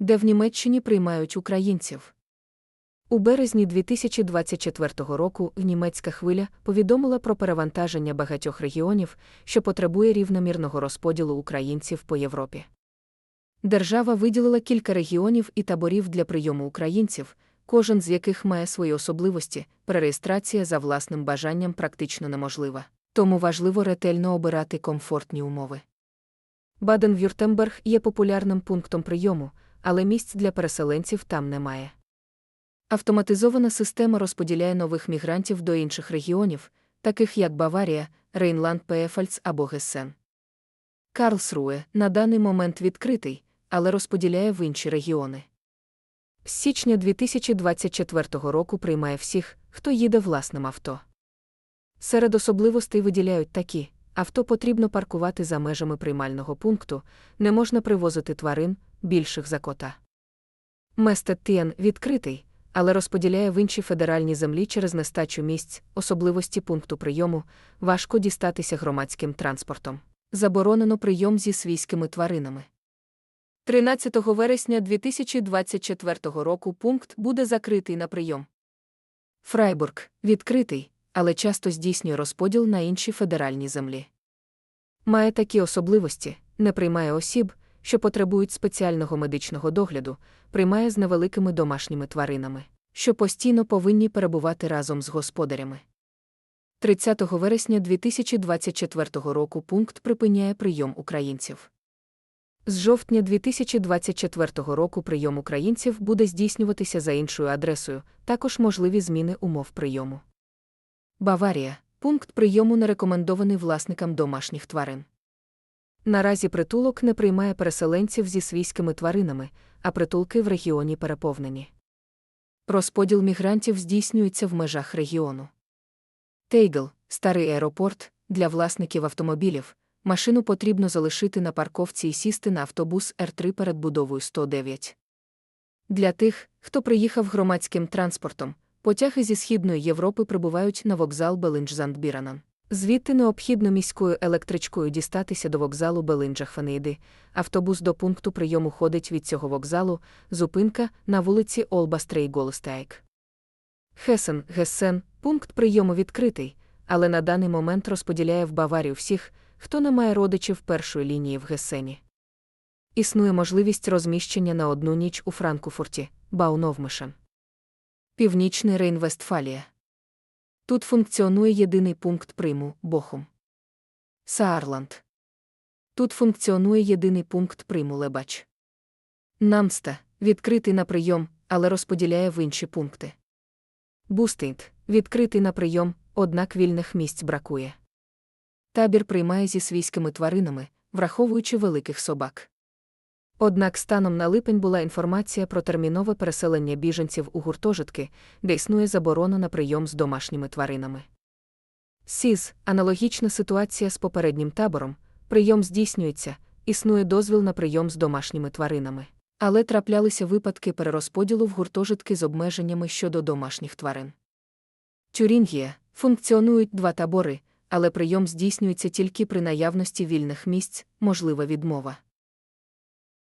де в Німеччині приймають українців. У березні 2024 року німецька хвиля повідомила про перевантаження багатьох регіонів, що потребує рівномірного розподілу українців по Європі. Держава виділила кілька регіонів і таборів для прийому українців, кожен з яких має свої особливості, перереєстрація за власним бажанням практично неможлива, тому важливо ретельно обирати комфортні умови. Баден-Вюртемберг є популярним пунктом прийому, але місць для переселенців там немає. Автоматизована система розподіляє нових мігрантів до інших регіонів, таких як Баварія, Рейнланд Пефальц або Гессен. Карлсруе на даний момент відкритий, але розподіляє в інші регіони. З січня 2024 року приймає всіх, хто їде власним авто. Серед особливостей виділяють такі: авто потрібно паркувати за межами приймального пункту, не можна привозити тварин, більших за кота. Местеттіан відкритий, але розподіляє в інші федеральні землі через нестачу місць, особливості пункту прийому, важко дістатися громадським транспортом. Заборонено прийом зі свійськими тваринами. 13 вересня 2024 року пункт буде закритий на прийом. Фрайбург відкритий, але часто здійснює розподіл на інші федеральні землі. Має такі особливості, не приймає осіб, що потребують спеціального медичного догляду, приймає з невеликими домашніми тваринами, що постійно повинні перебувати разом з господарями. 30 вересня 2024 року пункт припиняє прийом українців. З жовтня 2024 року прийом українців буде здійснюватися за іншою адресою, також можливі зміни умов прийому. Баварія пункт прийому не рекомендований власникам домашніх тварин. Наразі притулок не приймає переселенців зі свійськими тваринами, а притулки в регіоні переповнені. Розподіл мігрантів здійснюється в межах регіону. Тейгл старий аеропорт для власників автомобілів. Машину потрібно залишити на парковці і сісти на автобус Р3 перед будовою 109. Для тих, хто приїхав громадським транспортом, потяги зі Східної Європи прибувають на вокзал Белинджзандбіранан. Звідти необхідно міською електричкою дістатися до вокзалу Белинджахфанейди. Автобус до пункту прийому ходить від цього вокзалу, зупинка на вулиці Олбастрей Голостайк. Хесен, Гессен, пункт прийому відкритий, але на даний момент розподіляє в Баварію всіх, хто не має родичів першої лінії в Гесені. Існує можливість розміщення на одну ніч у Франкфурті, Бауновмишен. Північний Рейн-Вестфалія. Тут функціонує єдиний пункт прийму Бохум. Саарланд. Тут функціонує єдиний пункт прийму Лебач. Намста відкритий на прийом, але розподіляє в інші пункти. Бустейнт відкритий на прийом, однак вільних місць бракує. Табір приймає зі свійськими тваринами, враховуючи великих собак. Однак станом на липень була інформація про термінове переселення біженців у гуртожитки, де існує заборона на прийом з домашніми тваринами. СІЗ аналогічна ситуація з попереднім табором, прийом здійснюється, існує дозвіл на прийом з домашніми тваринами. Але траплялися випадки перерозподілу в гуртожитки з обмеженнями щодо домашніх тварин. Тюрінгія функціонують два табори, але прийом здійснюється тільки при наявності вільних місць, можлива відмова.